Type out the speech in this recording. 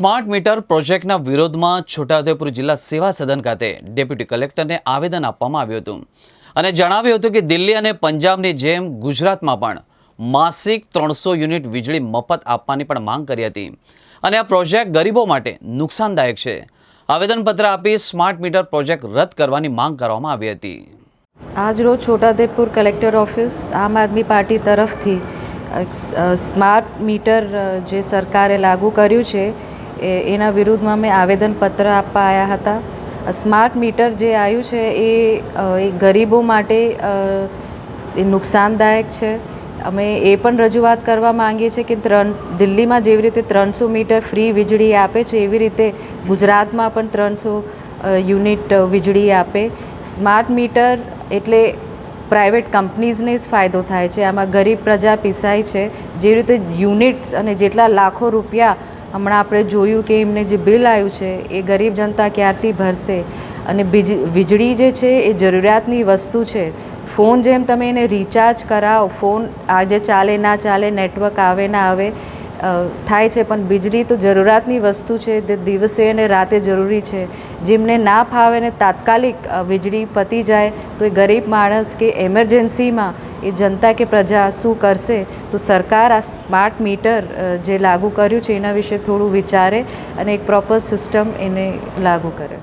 Smart meter પ્રોજેક્ટના વિરોધમાં છોટાઉદેપુર જિલ્લા સેવા સદન ખાતે ડેપ્યુટી કલેક્ટરને આવેદન આપવામાં આવ્યું હતું. અને જણાવ્યું હતું કે દિલ્હી અને પંજાબની જેમ ગુજરાતમાં પણ માસિક ત્રણસો યુનિટ વીજળી મફત આપવાની પણ માંગ કરી હતી. અને આ પ્રોજેક્ટ ગરીબો માટે નુકસાનદાયક છે. આવેદનપત્ર આપી સ્માર્ટ મીટર પ્રોજેક્ટ રદ કરવાની માંગ કરવામાં આવી હતી. આજરોજ Chhota Udaipur collector office Aam Aadmi Party તરફથી સ્માર્ટ મીટર જે સરકારે લાગુ કર્યું છે એના વિરુદ્ધમાં મેં આવેદનપત્ર આપવા આવ્યા હતા. સ્માર્ટ મીટર જે આવ્યું છે એ ગરીબો માટે એ નુકસાનદાયક છે. અમે એ પણ રજૂઆત કરવા માંગીએ છીએ કે ત્રણ, દિલ્હીમાં જેવી રીતે ત્રણસો મીટર ફ્રી વીજળી આપે છે, એવી રીતે ગુજરાતમાં પણ ત્રણસો યુનિટ વીજળી આપે. સ્માર્ટ મીટર એટલે પ્રાઇવેટ કંપનીઝને જ ફાયદો થાય છે. આમાં ગરીબ પ્રજા પીસાય છે. જે રીતે યુનિટ્સ અને જેટલા લાખો રૂપિયા હમણાં આપણે જોયું કે એમને જે બિલ આવ્યું છે, એ ગરીબ જનતા ક્યારથી ભરશે? અને વીજળી જે છે, એ જરૂરિયાતની વસ્તુ છે. ફોન જેમ તમે એને રિચાર્જ કરાવો, ફોન આજે ચાલે, ના ચાલે નેટવર્ક આવે, ના આવે થાય છે, પણ વીજળી તો જરૂરિયાતની વસ્તુ છે, તે દિવસે અને રાતે જરૂરી છે. જેમને ના ફાવે ને તાત્કાલિક વીજળી પતી જાય, તો એ ગરીબ માણસ કે એમરજન્સીમાં એ જનતા કે પ્રજા શું કરશે? તો સરકાર આ સ્માર્ટ મીટર જે લાગુ કર્યું છે, એના વિશે થોડું વિચારે અને એક પ્રોપર સિસ્ટમ એને લાગુ કરે.